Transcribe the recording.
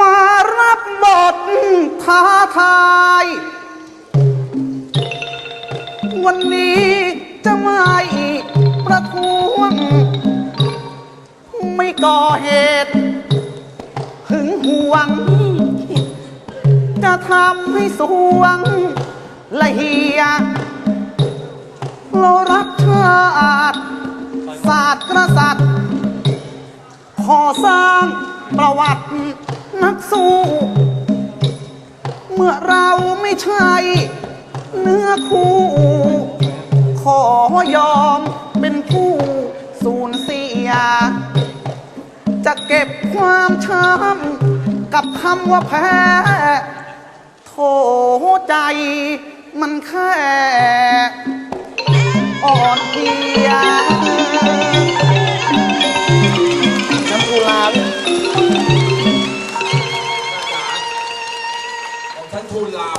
มารับบทท้าทาย วันนี้จะไม่ประท้วง ไม่ก่อเหตุหึงหวง จะทำให้สวงละเฮียเรารักชาติศาสตร์กษัตริย์ขอสร้างประวัติ นักสู้ เมื่อเราไม่ใช่เนื้อคู่ ขอยอมเป็นผู้สูญเสีย จะเก็บความช้ำกับคำว่าแพ้โถใจมันแค่ ของฉันทูลลา